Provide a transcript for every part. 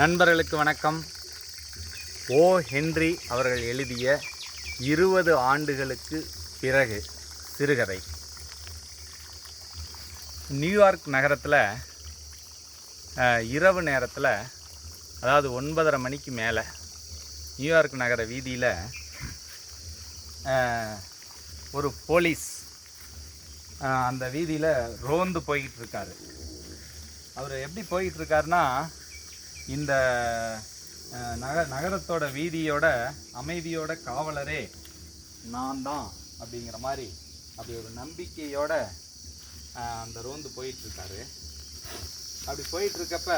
நண்பர்களுக்கு வணக்கம். ஓ ஹென்றி அவர்கள் எழுதிய இருபது ஆண்டுகளுக்கு பிறகு சிறுகதை. நியூயார்க் நகரத்தில் இரவு நேரத்தில் அதாவது ஒன்பதரை மணிக்கு மேலே நியூயார்க் நகர வீதியில் ஒரு போலீஸ் அந்த வீதியில் ரோந்து போய்கிட்டு இருக்காரு. அவர் எப்படி போய்கிட்டு இருக்காருன்னா இந்த நக நகரத்தோட வீதியோட அமைதியோட காவலரே நான் தான் அப்படிங்கிற மாதிரி அப்படி ஒரு நம்பிக்கையோட அந்த ரோந்து போயிட்டுருக்காரு. அப்படி போயிட்டுருக்கப்ப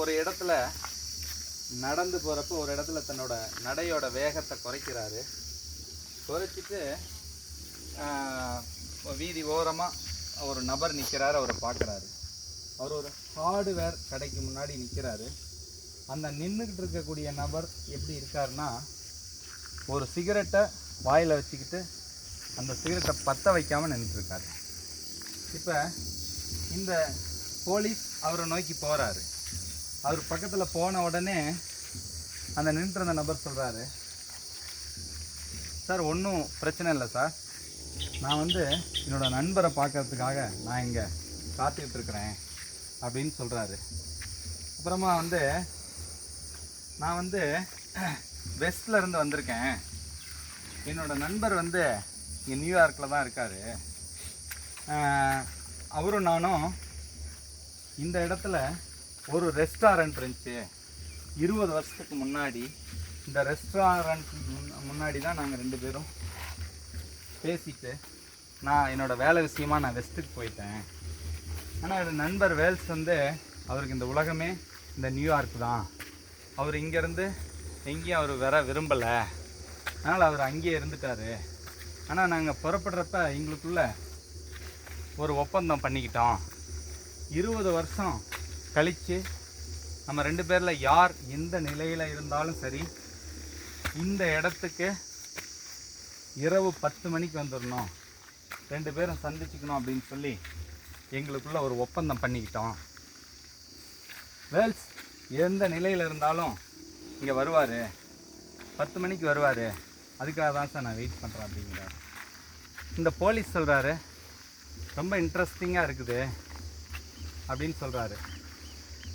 ஒரு இடத்துல நடந்து போகிறப்ப ஒரு இடத்துல தன்னோட நடையோட வேகத்தை குறைக்கிறாரு. குறைச்சிட்டு வீதி ஓரமாக ஒரு நபர் நிற்கிறாரு அவரை பார்க்குறாரு. அவர் ஒரு ஹார்டுவேர் கடைக்கு முன்னாடி நிற்கிறாரு அந்த நின்றுக்கிட்டு இருக்கக்கூடிய நபர் எப்படி இருக்காருன்னா ஒரு சிகரெட்டை வாயில் வச்சுக்கிட்டு அந்த சிகரெட்டை பற்ற வைக்காமல் நின்றுட்டுருக்காரு இப்போ இந்த போலீஸ் அவரை நோக்கி போகிறாரு அவர் பக்கத்தில் போன உடனே அந்த நின்றுருந்த நபர் சொல்கிறாரு சார் ஒன்றும் பிரச்சனை இல்லை சார். நான் வந்து என்னோடய நண்பரை பார்க்கறதுக்காக நான் இங்கே காத்துக்கிட்டு இருக்கிறேன். அப்படின்னு சொல்கிறாரு அப்புறமா வந்து நான் வந்து வெஸ்ட்ல இருந்து வந்திருக்கேன். என்னோடய நண்பர் வந்து இங்கே நியூயார்க்கில் தான் இருக்கார். அவரும் நானும் இந்த இடத்துல ஒரு ரெஸ்டாரண்ட் இருந்துச்சு. இருபது வருஷத்துக்கு முன்னாடி இந்த ரெஸ்டாரண்ட் முன்னாடி தான் நாங்கள் ரெண்டு பேரும் பேசிட்டு நான் என்னோட வேலை விஷயமா நான் வெஸ்ட்டுக்கு போயிட்டேன். ஆனால் என்னோட நண்பர் வேல்ஸ் வந்து அவருக்கு இந்த உலகமே இந்த நியூயார்க் தான். அவர் இங்கேருந்து எங்கேயும் அவர் வர விரும்பலை. அதனால் அவர் அங்கேயே இருந்துட்டாரு. ஆனால் நாங்கள் புறப்படுறப்ப எங்களுக்குள்ள ஒரு ஒப்பந்தம் பண்ணிக்கிட்டோம். இருபது வருஷம் கழித்து நம்ம ரெண்டு பேரில் யார் எந்த நிலையில் இருந்தாலும் சரி இந்த இடத்துக்கு இரவு பத்து மணிக்கு வந்துடணும். ரெண்டு பேரும் சந்திச்சுக்கணும் அப்படின்னு சொல்லி எங்களுக்குள்ள ஒரு ஒப்பந்தம் பண்ணிக்கிட்டோம். வேல்ஸ் எந்த நிலையில் இருந்தாலும் இங்கே வருவார். பத்து மணிக்கு வருவார். அதுக்காக தான் சார் நான் வெயிட் பண்ணுறேன் அப்படிங்கிறார். இந்த போலீஸ் சொல்கிறாரு ரொம்ப இன்ட்ரெஸ்டிங்காக இருக்குது அப்படின்னு சொல்கிறாரு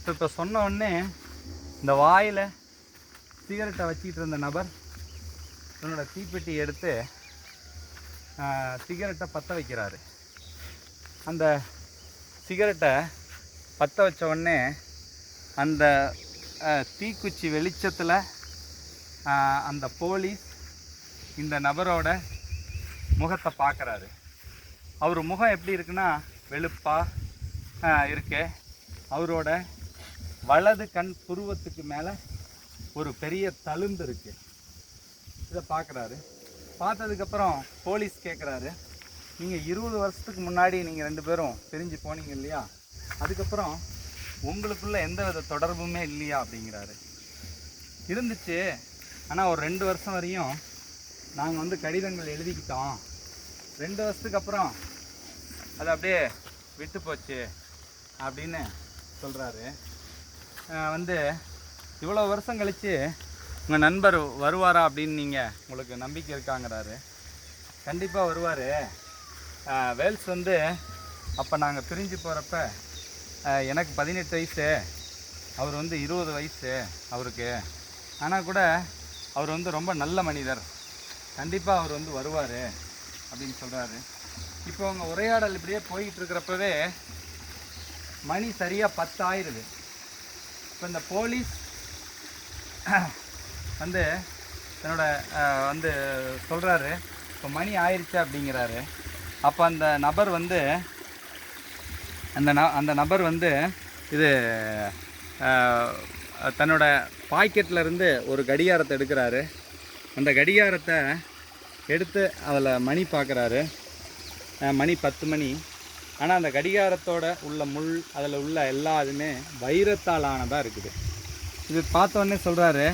ஸோ இப்போ சொன்ன உடனே இந்த வாயில் சிகரெட்டை வச்சுக்கிட்டு இருந்த நபர் தன்னோட தீப்பெட்டி எடுத்து சிகரெட்டை பற்ற வைக்கிறாரு. அந்த சிகரெட்டை பற்ற வச்ச உடனே அந்த தீக்குச்சி வெளிச்சத்தில் அந்த போலீஸ் இந்த நபரோட முகத்தை பார்க்குறாரு. அவர் முகம் எப்படி இருக்குன்னா வெளுப்பாக இருக்கு. அவரோட வலது கண் புருவத்துக்கு மேலே ஒரு பெரிய தழும்பு இருக்கு. இதை பார்க்குறாரு. பார்த்ததுக்கப்புறம் போலீஸ் கேட்குறாரு நீங்கள் இருபது வருஷத்துக்கு முன்னாடி நீங்கள் ரெண்டு பேரும் பிரிஞ்சு போனீங்க இல்லையா? அதுக்கப்புறம் உங்களுக்குள்ள எந்த வித தொடர்புமே இல்லையா அப்படிங்கிறாரு. இருந்துச்சு. ஆனால் ஒரு ரெண்டு வருஷம் வரையும் நாங்கள் வந்து கடிதங்கள் எழுதிக்கிட்டோம். ரெண்டு வருஷத்துக்கு அப்புறம் அது அப்படியே விட்டு போச்சு அப்படின்னு சொல்கிறாரு வந்து இவ்வளோ வருஷம் கழித்து உங்கள் நண்பர் வருவாரா அப்படின்னு நீங்கள் உங்களுக்கு நம்பிக்கை இருக்காங்கிறாரு. கண்டிப்பாக வருவார். வேல்ஸ் வந்து அப்போ நாங்கள் பிரிஞ்சு போகிறப்ப எனக்கு பதினெட்டு வயசு அவர் வந்து இருபது வயசு அவருக்கு. ஆனால் கூட அவர் வந்து ரொம்ப நல்ல மனிதர். கண்டிப்பாக அவர் வந்து வருவார் அப்படின்னு சொல்கிறாரு இப்போ அவங்க உரையாடல் இப்படியே போயிட்டு இருக்கிறப்பவே மணி சரியாக பத்து ஆயிடுது இப்போ இந்த போலீஸ் வந்து தன்னோட வந்து சொல்கிறாரு இப்போ மணி ஆயிடுச்சு அப்படிங்கிறாரு. அப்போ அந்த நபர் வந்து அந்த ந அந்த நபர் வந்து இது தன்னோட பாக்கெட்டில் இருந்து ஒரு கடிகாரத்தை எடுக்கிறாரு. அந்த கடிகாரத்தை எடுத்து அதில் மணி பார்க்குறாரு மணி பத்து மணி. ஆனால் அந்த கடிகாரத்தோட உள்ள முள் அதில் உள்ள எல்லா இதுவுமே வைரத்தால் ஆனதாக இருக்குது. இது பார்த்த உடனே சொல்கிறாரு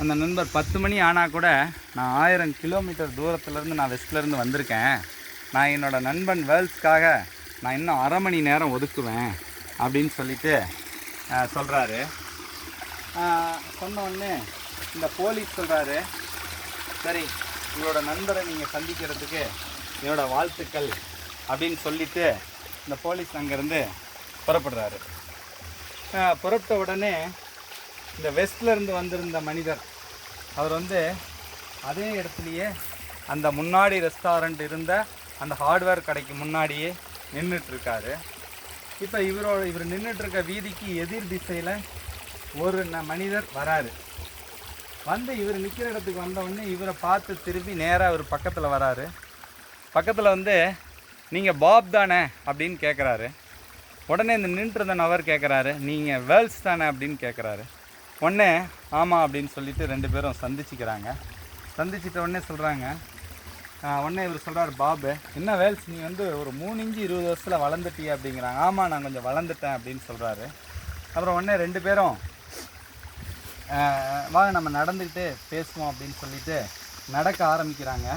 அந்த நண்பர் பத்து மணி ஆனால் கூட நான் ஆயிரம் கிலோமீட்டர் தூரத்துலேருந்து நான் வெஸ்ட்லேருந்து வந்திருக்கேன். நான் என்னோடய நண்பன் வேர்ல்ஸ்க்காக நான் இன்னும் அரை மணி நேரம் ஒதுக்குவேன் அப்படின்னு சொல்லிட்டு சொல்கிறாரு சொன்ன உடனே இந்த போலீஸ் சொல்கிறாரு சரி உங்களோட நண்பரை நீங்கள் சந்திக்கிறதுக்கு என்னோடய வாழ்த்துக்கள் அப்படின்னு சொல்லிவிட்டு இந்த போலீஸ் அங்கேருந்து புறப்படுறாரு. புறப்பட்ட உடனே இந்த வெஸ்ட்லேருந்து வந்திருந்த மனிதர் அவர் வந்து அதே இடத்துலையே அந்த முன்னாடி ரெஸ்டாரண்ட் இருந்த அந்த ஹார்ட்வேர் கடைக்கு முன்னாடியே நின்றுட்டுருக்காரு இப்போ இவரோட இவர் நின்றுட்டுருக்க வீதிக்கு எதிர் திசையில் ஒரு ந- மனிதர் வராரு. வந்து இவர் நிற்கிற இடத்துக்கு வந்தவுடனே இவரை பார்த்து திரும்பி நேராக இவர் பக்கத்தில் வராரு. பக்கத்தில் வந்து நீங்கள் பாப் தானே? அப்படின்னு கேட்குறாரு உடனே இந்த நின்றுருந்த நபர் கேட்குறாரு நீங்கள் வேர்ல்ஸ் தானே? அப்படின்னு கேட்குறாரு உடனே ஆமாம் அப்படின்னு சொல்லிட்டு ரெண்டு பேரும் சந்திச்சுக்கிறாங்க. சந்திச்சிட்ட உடனே சொல்கிறாங்க உடனே இவர் சொல்கிறார் பாபு என்ன வேல்ஸ் நீ வந்து ஒரு மூணு இஞ்சி இருபது வருஷத்தில் வளர்ந்துட்டிய அப்படிங்கிறாங்க. ஆமாம் நான் கொஞ்சம் வளர்ந்துட்டேன் அப்படின்னு சொல்கிறாரு அப்புறம் உடனே ரெண்டு பேரும் வாங்க நம்ம நடந்துக்கிட்டு பேசுவோம் அப்படின்னு சொல்லிட்டு நடக்க ஆரம்பிக்கிறாங்க.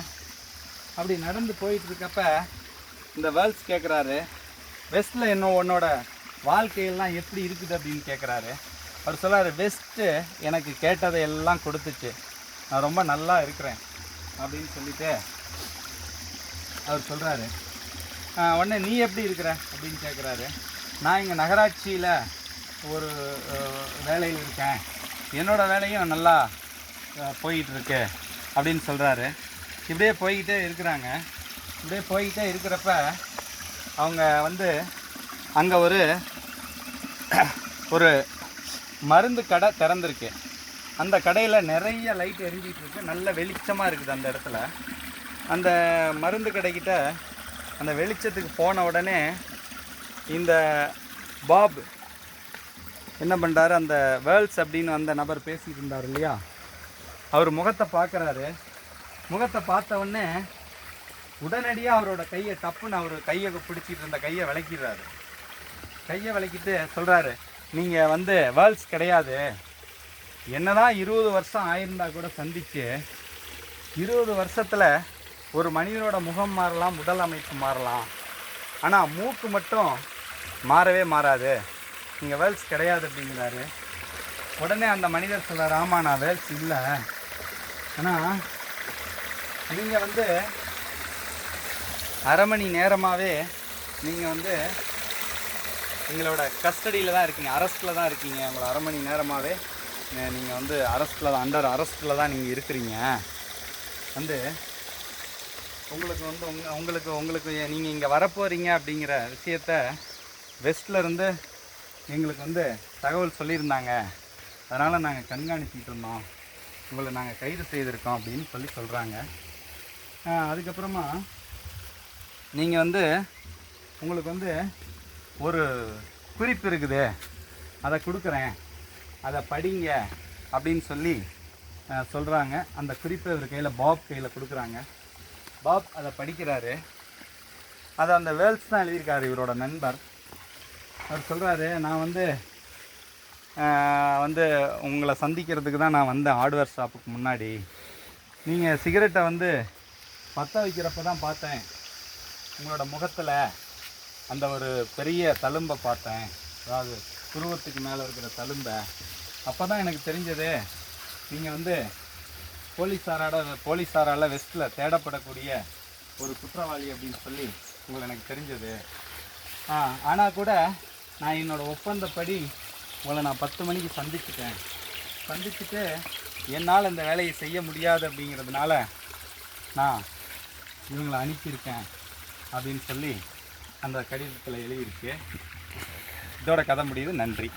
அப்படி நடந்து போயிட்டு இருக்கப்ப இந்த வேர்ல்ஸ் கேட்குறாரு வெஸ்ட்டில் என்ன உன்னோட வாழ்க்கையெல்லாம் எப்படி இருக்குது? அப்படின்னு கேட்குறாரு அவர் சொல்கிறார் வெஸ்ட்டு எனக்கு கேட்டதை எல்லாம் கொடுத்துச்சு. நான் ரொம்ப நல்லா இருக்கிறேன் அப்படின்னு சொல்லிட்டு அவர் சொல்கிறாரு உடனே நீ எப்படி இருக்கிற? அப்படின்னு கேட்குறாரு நான் இங்கே நகராட்சியில் ஒரு வேலையில் இருக்கேன். என்னோட வேலையும் நல்லா போயிட்டுருக்கு அப்படின்னு சொல்கிறாரு இப்படியே போய்கிட்டே இருக்கிறாங்க. இப்படியே போய்கிட்டே இருக்கிறப்ப அவங்க வந்து அங்கே ஒரு ஒரு மருந்து கடை திறந்துருக்கு. அந்த கடையில் நிறைய லைட் எரிஞ்சிகிட்டு இருக்கு. நல்ல வெளிச்சமாக இருக்குது அந்த இடத்துல. அந்த மருந்து கடைக்கிட்ட அந்த வெளிச்சத்துக்கு போன உடனே இந்த பாப் என்ன பண்ணுறாரு அந்த வேர்ல்ஸ் அப்படின்னு அந்த நபர் பேசிகிட்டு இருந்தார் இல்லையா? அவர் முகத்தை பார்க்குறாரு. முகத்தை பார்த்த உடனே உடனடியாக அவரோட கையை டப்புன்னு அவர் கையை பிடிச்சிட்டு இருந்த கையை விளக்கிடுறாரு. கையை விளக்கிட்டு சொல்கிறாரு நீங்கள் வந்து வேர்ல்ஸ் கிடையாது. என்னதான் இருபது வருஷம் ஆயிருந்தா கூட சந்திச்சு இருபது வருஷத்தில் ஒரு மனிதனோட முகம் மாறலாம் உடல் அமைப்பு மாறலாம். ஆனால் மூக்கு மட்டும் மாறவே மாறாது. நீங்கள் வேல்ஸ் கிடையாது அப்படிங்கிறாரு. உடனே அந்த மனிதர் சொல்ல ஆமாம் நான் வேல்ஸ் இல்லை. ஆனால் நீங்கள் வந்து அரை மணி நேரமாகவே நீங்கள் வந்து எங்களோட கஸ்டடியில் தான் இருக்கீங்க. அரெஸ்ட்டில் தான் இருக்கீங்க. உங்களை அரை மணி நேரமாகவே நீங்கள் வந்து அரெஸ்ட்டில் தான் அண்டர் அரெஸ்ட்டில் தான் நீங்கள் இருக்கிறீங்க. வந்து உங்களுக்கு வந்து உங்க உங்களுக்கு உங்களுக்கு நீங்கள் இங்கே வரப்போகிறீங்க அப்படிங்கிற விஷயத்த வெஸ்ட்லேருந்து எங்களுக்கு வந்து தகவல் சொல்லியிருந்தாங்க. அதனால் நாங்கள் கண்காணிச்சிட்டு இருந்தோம். உங்களை நாங்கள் கைது செய்திருக்கோம் அப்படின்னு சொல்லி சொல்கிறாங்க அதுக்கப்புறமா நீங்கள் வந்து உங்களுக்கு வந்து ஒரு குறிப்பு இருக்குது. அதை கொடுக்குறேன். அதை படிங்க அப்படின்னு சொல்லி சொல்கிறாங்க அந்த குறிப்பை இவர் கையில் பாப் கையில் கொடுக்குறாங்க. பாப் அதை படிக்கிறாரு. அதை அந்த வேல்ஸ் தான் எழுதியிருக்காரு இவரோட நண்பர். அவர் சொல்கிறாரு நான் வந்து வந்து உங்களை சந்திக்கிறதுக்கு தான் நான் வந்தேன் ஹார்ட்வேர் ஷாப்புக்கு முன்னாடி. நீங்கள் சிகரெட்டை வந்து பற்ற வைக்கிறப்ப தான் பார்த்தேன். உங்களோட முகத்தில் அந்த ஒரு பெரிய தழும்பை பார்த்தேன். அதாவது துருவத்துக்கு மேலே இருக்கிற தழும்பை. அப்போ தான் எனக்கு தெரிஞ்சது நீங்கள் வந்து போலீஸாரோட போலீஸாரால் வெஸ்ட்டில் தேடப்படக்கூடிய ஒரு குற்றவாளி அப்படின்னு சொல்லி உங்களை எனக்கு தெரிஞ்சது. ஆ ஆனால் கூட நான் என்னோடய ஒப்பந்தப்படி உங்களை நான் பத்து மணிக்கு சந்திச்சுட்டேன். சந்திச்சுட்டு என்னால் இந்த வேலையை செய்ய முடியாது அப்படிங்கிறதுனால நான் இவங்களை அனுப்பியிருக்கேன் அப்படின்னு சொல்லி அந்த கடிதத்தில் எழுதியிருக்கு. இதோட கதை முடியுது. நன்றி.